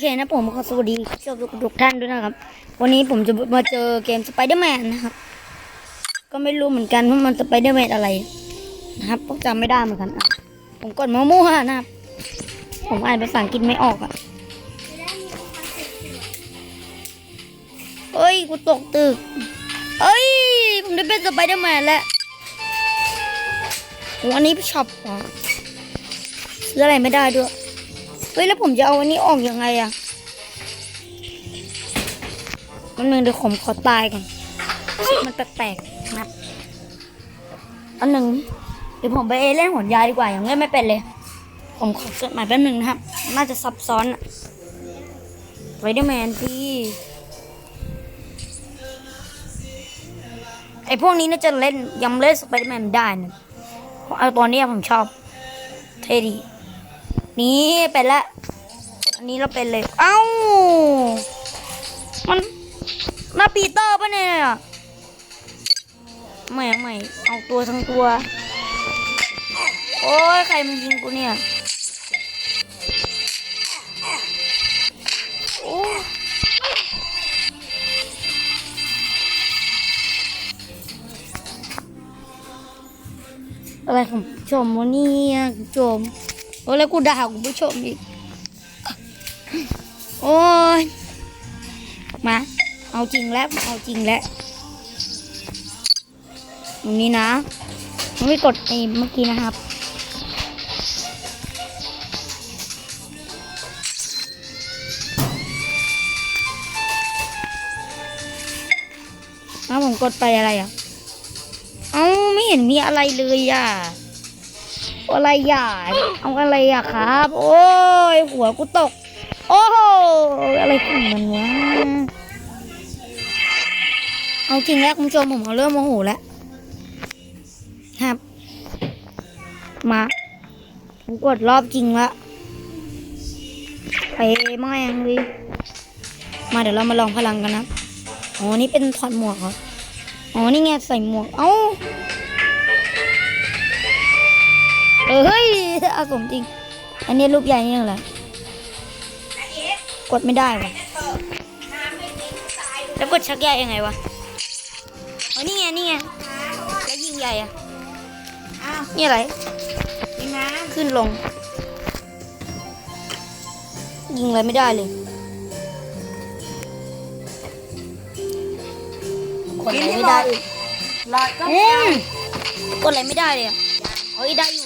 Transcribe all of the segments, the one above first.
เคนะผมขอสวัสดีชมทุกท่านด้วยนะครับ วันนี้ผมจะมาเจอเกมสไปเดอร์แมนนะครับ ก็ไม่รู้เหมือนกันว่ามันสไปเดอร์แมนอะไรนะครับก็จำไม่ได้เหมือนกันอะผมกดมั่วๆนะครับ ผมอ่านภาษาอังกฤษไม่ออกอะเอ้ยกูตกตึกเอ้ยผมได้เป็นสไปเดอร์แมนแล้วโหอันนี้ช็อปเหรอซื้ออะไรไม่ได้ด้วย เฮ้ยแล้วผมจะเอาอันนี้ออกยังไงอะมันหนึ่งเดี๋ยวผมขอตายก่อน มันแปลกๆนะอันหนึ่งเดี๋ยวผมไปเล่นหนยายดีกว่าอยังเล่นไม่เป็นเลย ผมขอเกิดใหม่แป๊บหนึ่งนะครับ น่าจะซับซ้อนอะไวเดอร์แมนที่ไอพวกนี้น่าจะเล่นยังเล่นสไปเดอร์แมนได้นะเพราะเอาตอนนี้ผมชอบ เท่ดี นี่เป็นละ อันนี้เราเป็นเลย เอ้า มันนาปีเตอร์ปะเนี่ยไม่ไม่เอาตัวทั้งตัว โอ้ยใครมันยิงกูเนี่ยอะไรของชมวะเนี่ยคุณชม โอ้ยแล้วกูด่าคุณผู้ชมอีก โอ้ย มา เอาจริงแล้ว เอาจริงแล้ว ตรงนี้นะไม่กดไอ้เมื่อกี้นะครับเอาผมกดไปอะไรอะ เอ้าไม่เห็นมีอะไรเลยอะ อะไรอ่เอาอะไรอะครับ โอ้ยหัวกูตก โอ้โหอะไรของมันวะเอาจริงแล้วคุณผู้ชมผมเอาเริ่มโมโหแล้วครับ มาผมกดรอบจริงละไปแม่งเลยมาเดี๋ยวเรามาลองพลังกันนะ อ๋อ นี่เป็นถอดหมวกเหรอ อ๋อ นี่ไงใส่หมวก เอ้า เออเฮ้ยอาสมจริง อันนี้รูปใหญ่นี่เหรอกดไม่ได้วะแล้วกดชักใหญ่ยังไงวะอ๋อนี่ไงนี่ไงแล้วยิงใหญ่อะอ้าวนี่อะไรนี่นะขึ้นลง ยิงอะไรไม่ได้เลยกดอะไรไม่ได้อีกหลอดก็อืมกดอะไรไม่ได้เลยอะเฮ้ยได้อยู่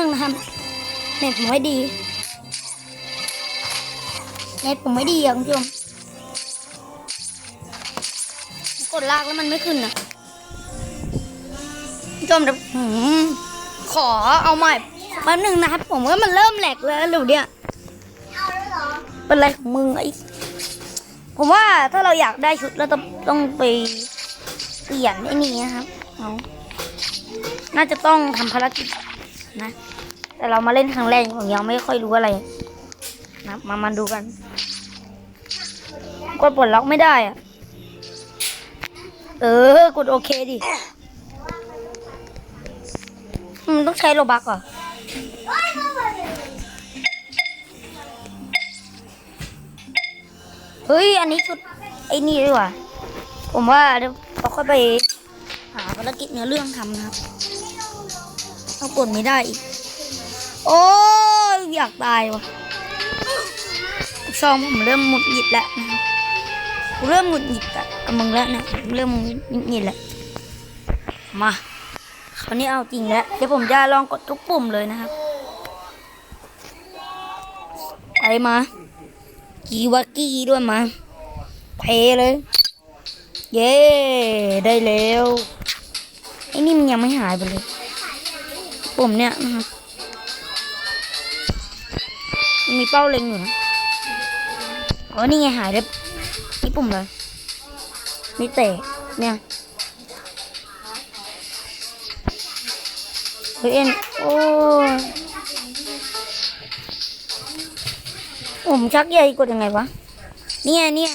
นึงนะครับเน็ตผมไม่ดีเน็ตผมไม่ดีอะคุณผู้ชมกดลากแล้วมันไม่ขึ้นอะคุณผู้ชมเดี๋ยวขอเอาใหม่แป๊บนึงนะครับ ผมว่ามันเริ่มแหลกแล้วเดี๋ยวเนี่ยเป็นไรของมึงไอ้ผมว่าถ้าเราอยากได้ชุดเราต้องต้องไปเปลี่ยนไอ้นี่นะครับเอาน่าจะต้องทำภารกิจ นะ แต่เรามาเล่นครั้งแรกผมยังไม่ค่อยรู้อะไร นะ มามาดูกัน กดปลดล็อกไม่ได้อะเออกดโอเคดิมันต้องใช้โลบักเหรอเฮ้ย อันนี้ชุดไอ้นี่ดีกว่า ผมว่าเดี๋ยวเราค่อยไป หาภารกิจเนื้อเรื่องทำนะครับ เอากดไม่ได้อีก โอ้ยอยากตายวะช่องผมเริ่มหงุดหงิดแล้วนะเริ่มหงุดหงิดกับกับมึงแล้วนะผมเริ่มหงุดหงิดแล้วมาคราวนี้เอาจริงแล้วเดี๋ยวผมจะลองกดทุกปุ่มเลยนะครับไปมากีวากี้ด้วยมาเพเลย เย้ ได้แล้วไอ้นี่มันยังไม่หายไปเลย ปุ่มเนี่ยนะครับมันมีเป้าเล็งอยู่นะอ๋อนี่ไงหายได้นี่ปุ่มเลยนี่เตะเนี่ยเฮ้ยเอ็นโอ้ผมชักใหญ่กดยังไงวะ เนี่ยเนี่ย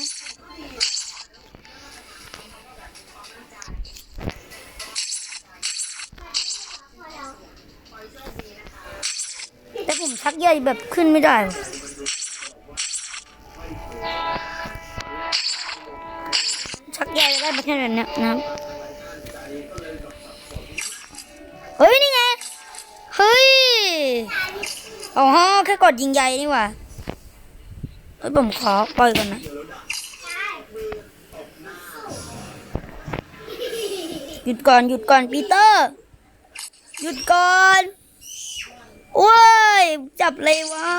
แบบขึ้นไม่ได้ชักใยได้มาแค่นั้นนะนะครับเฮ้ย นี่ไง เฮ้ย อ๋อ แค่กดยิงใยนี่หว่าเฮ้ย ผมขอปล่อยก่อนนะหยุดก่อน หยุดก่อน ปีเตอร์ หยุดก่อน โอ้ย จับเลยวะ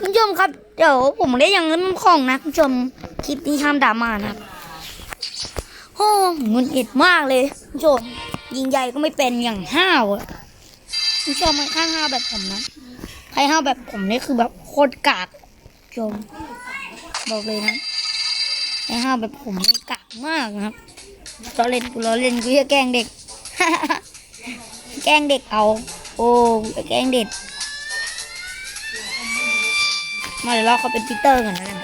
คุณผู้ชมครับ เดี๋ยวผมได้ยังเงินของนะคุณผู้ชมคลิปนี้ห้ามด่ามานะครับโอ้หงุนเอิดมากเลยคุณผู้ชมยิงใหญ่ก็ไม่เป็นอย่างห้าวอะคุณผู้ชมมันข้างห้าวแบบผมนะใครห้าวแบบผมนี่คือแบบโคตรกากคุณผู้ชม บอกเลยนะใครห้าวแบบผมนี่กากมากนะครับล้อเล่นกูล้อเล่นกูจะแกล้งเด็กแกล้งเด็กเอา โอ้ยแกล้งเด็กมาเดี๋ยวเราเขาเป็นปีเตอร์กันแล้ว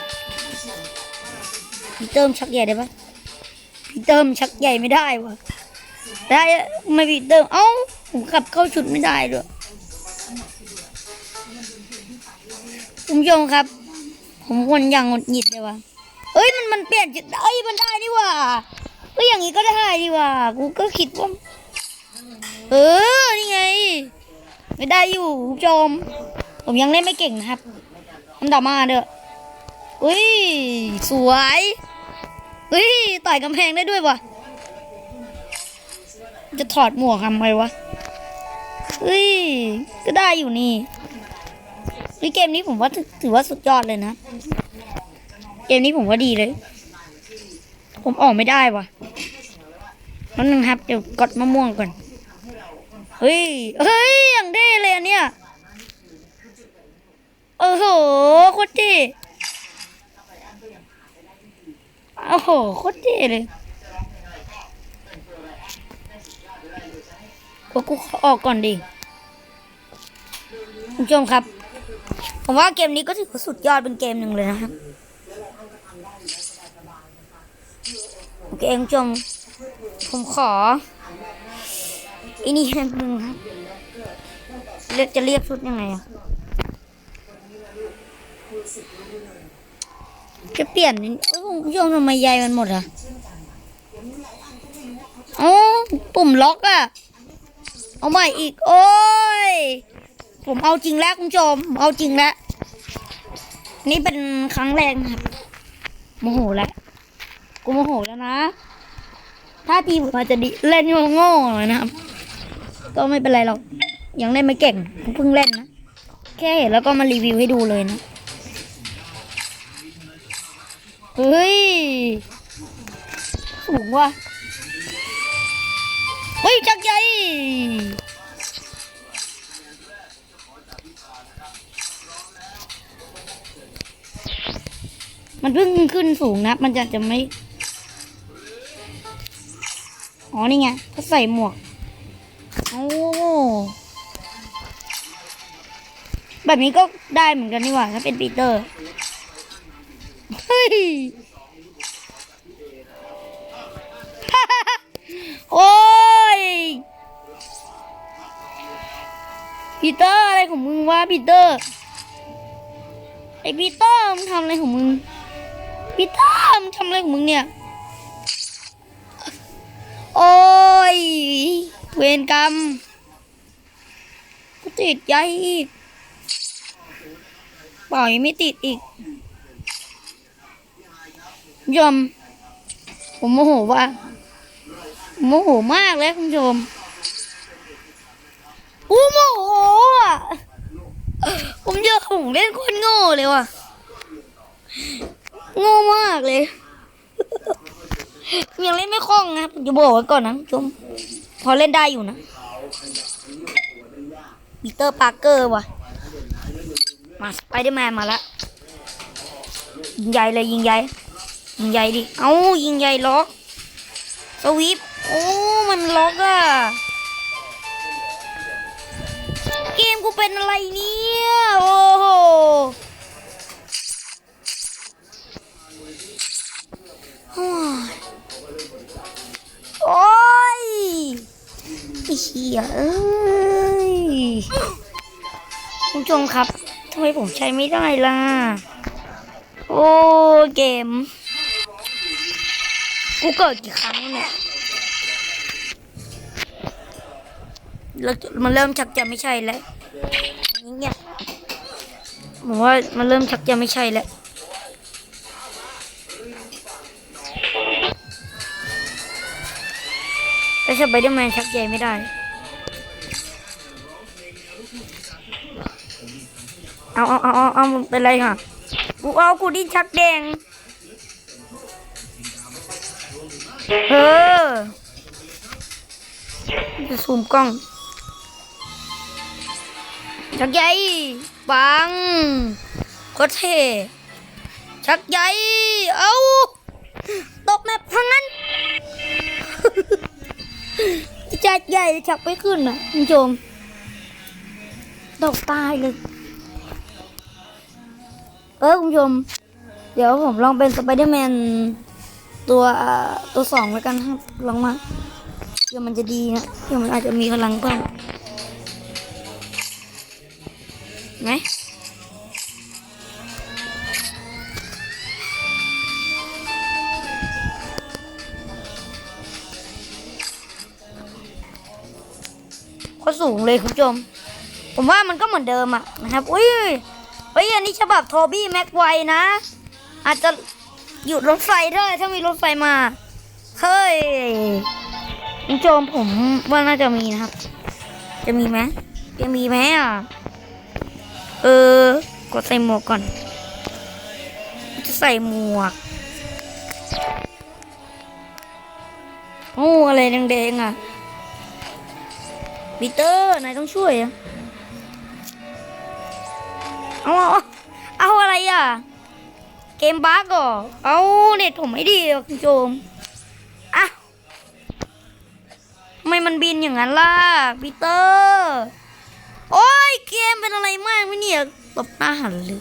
พีเตอร์ชักใหญ่ได้ปะปีเตอร์ชักใหญ่ไม่ได้วะได้ไม่ปีเตอร์เอ้าผมขับเข้าชุดไม่ได้ด้วยคุณผู้ชมครับ ผมควรยังหงุดหงิดเลยวะเอ้ยมันมันเปลี่ยนจุดเอ้ยมันได้นี่ว่าเอ้ยอย่างนี้ก็ได้ดีว่ากูก็คิดว่า เออ นี่ไง ไม่ได้อยู่คุณผู้ชม ผมยังเล่นไม่เก่งนะครับน้ำดามาเด้ออุ้ยสวยอุ้ยต่อยกำแพงได้ด้วยวะจะถอดหมวกทำไมวะอุ้ยก็ได้อยู่นี่นี่เกมนี้ผมว่าถือว่าสุดยอดเลยนะ เกมนี้ผมว่าดีเลย ผมออกไม่ได้วะนั่นนึงครับ เดี๋ยวกดมะม่วงก่อน เฮ้ย เฮ้ย อย่างเท่เลยอันเนี้ยโอ้โหโคตรเท่โอ้โหโคตรเท่เลยก็กูขอออกก่อนดิคุณผู้ชมครับ ผมว่าเกมนี้ก็ถือว่าสุดยอดเป็นเกมหนึ่งเลยนะครับโอเคคุณผู้ชมผมขอ อันนี้แป๊บนึงครับเรียกจะเรียกชุดยังไงอะจะเปลี่ยนนี่เอ้ยคุณผู้ชมทำไมใยมันหมดอะอ๋อปุ่มล็อกอะเอาใหม่อีก โอ้ย ผมเอาจริงแล้วคุณผู้ชม เอาจริงแล้ว นี่เป็นครั้งแรกครับโมโหแล้วกูโมโหแล้วนะ ถ้าทีผมอาจจะดิเล่นโง่ๆหน่อยนะครับ ก็ไม่เป็นไรหรอก ยังเล่นไม่เก่งเพิ่งเล่นนะ แค่เห็นแล้วก็มารีวิวให้ดูเลยนะ เฮ้ย สูงว่ะ เฮ้ย จักใหญ่มันเพิ่งขึ้นสูงนะ มันจะจะไม่ อ๋อ นี่ไง ก็ใส่หมวก อ้แบบนี้ก็ได้เหมือนกันนี่หว่าถ้าเป็นปีเตอร์เฮ้ยโอ้ยปีเตอร์อะไรของมึงวะปีเตอร์ไอปีเตอร์มึงทำอะไรของมึงปีเตอร์มึงทำอะไรของมึงเนี่ย เวรกรรมกูติดใยอีกปล่อยไม่ติดอีกยอมผมโมโหว่าโมโหมากเลยคุณผู้ชมอู้โมโหอะผมเจอผมเล่นคนโง่เลยว่ะโง่มากเลย ยังเล่นไม่คล่องนะครับจะบอกไว้ก่อนนะคุณผู้ชม พอเล่นได้อยู่นะปีเตอร์ปาร์เกอร์ว่ะ มาสไปเดอร์แมนมาละยิงใหญ่เลยยิงใหญ่ยิงใหญ่ดิ เอ้ายิงใหญ่ล็อกสวิปโอ้มันล็อกอะเกมกูเป็นอะไรเนี่ยโอ้โหอ้ย ไอ้เหี้ยเอ้ยคุณผู้ชมครับทำไมผมใช้ไม่ได้ล่ะ โอ้เกม กูเกิดกี่ครั้งเนี่ยแล้วมันเริ่มชักจะไม่ใช่แล้วอย่างเงี้ยผมว่ามันเริ่มชักจะไม่ใช่แล้ว สไปเดอร์แมนชักใยไม่ได้ เอาเอาเอาเอาเอาเป็นไรค่ะ กูเอากูดิ้นชักแดง เออจะซูมกล้อง ชักใยปังโคตรเท่ชักใยเอาตกแมพพังนั้น ดใหญ่ชักไม่ขึ้นอะคุณผู้ชมตกตายเลย เออคุณผู้ชม เดี๋ยวผมลองเป็นสไปเดอร์แมนตัวตัวสองแล้วกันครับ ลองมาเดี๋ยวมันจะดีนะเดี๋ยวมันอาจจะมีพลังเพิ่มไหม โคตรสูงเลยคุณผู้ชม ผมว่ามันก็เหมือนเดิมอะนะครับ อุ้ยเฮ้ยอันนี้ฉบับโทบี้แม็กไวนะ อาจจะหยุดรถไฟได้ถ้ามีรถไฟมา เฮ้ยคุณผู้ชมผมว่าน่าจะมีนะครับ จะมีไหมจะมีไหมอะ เออ กดใส่หมวกก่อน จะใส่หมวก โอ้ อะไรแดงๆอะ ปีเตอร์นายต้องช่วยอะเอาเอาเอาอะไรอะ เกมบั๊กเหรอเอาเน็ตผมไม่ดีอะคุณโจมอะทำไมมันบินอย่างนั้นล่ะปีเตอร์โอ้ยเกมเป็นอะไรมากไหมเนี่ยตบหน้าหันเลย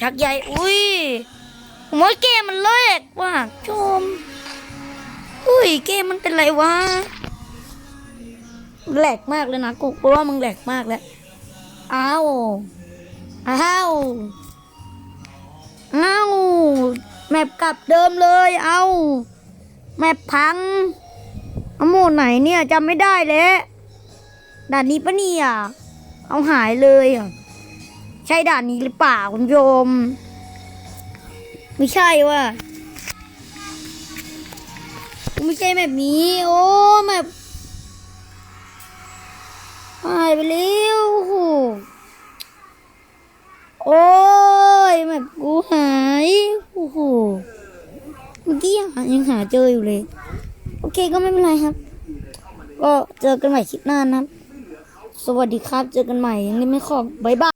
ชักใหญ่อุ้ย ผมว่าเกมมันเลิกว่ะโจมอุ้ยเกมมันเป็นไรวะแหลกมากเลยนะกูกูว่ามึงแหลกมากแล้วอ้าวอ้าวอ้าวแมปกลับเดิมเลยเอาแมปพังเอาโหมดไหนเนี่ยจำไม่ได้แล้วด่านนี้ปะเนี่ยเอาหายเลยอะใช่ด่านนี้หรือเปล่าคุณโยม ไม่ใช่ว่ะไม่ใช่แบบนี้ โอ้แบบหายไปแล้วโอ้โหโอ้ยแบบกูหายโอ้โหเมื่อกี้หายังหาเจออยู่เลย โอเคก็ไม่เป็นไรครับ ก็เจอกันใหม่คลิปหน้านะครับ สวัสดีครับ เจอกันใหม่ยังไม่ขอบบายบาย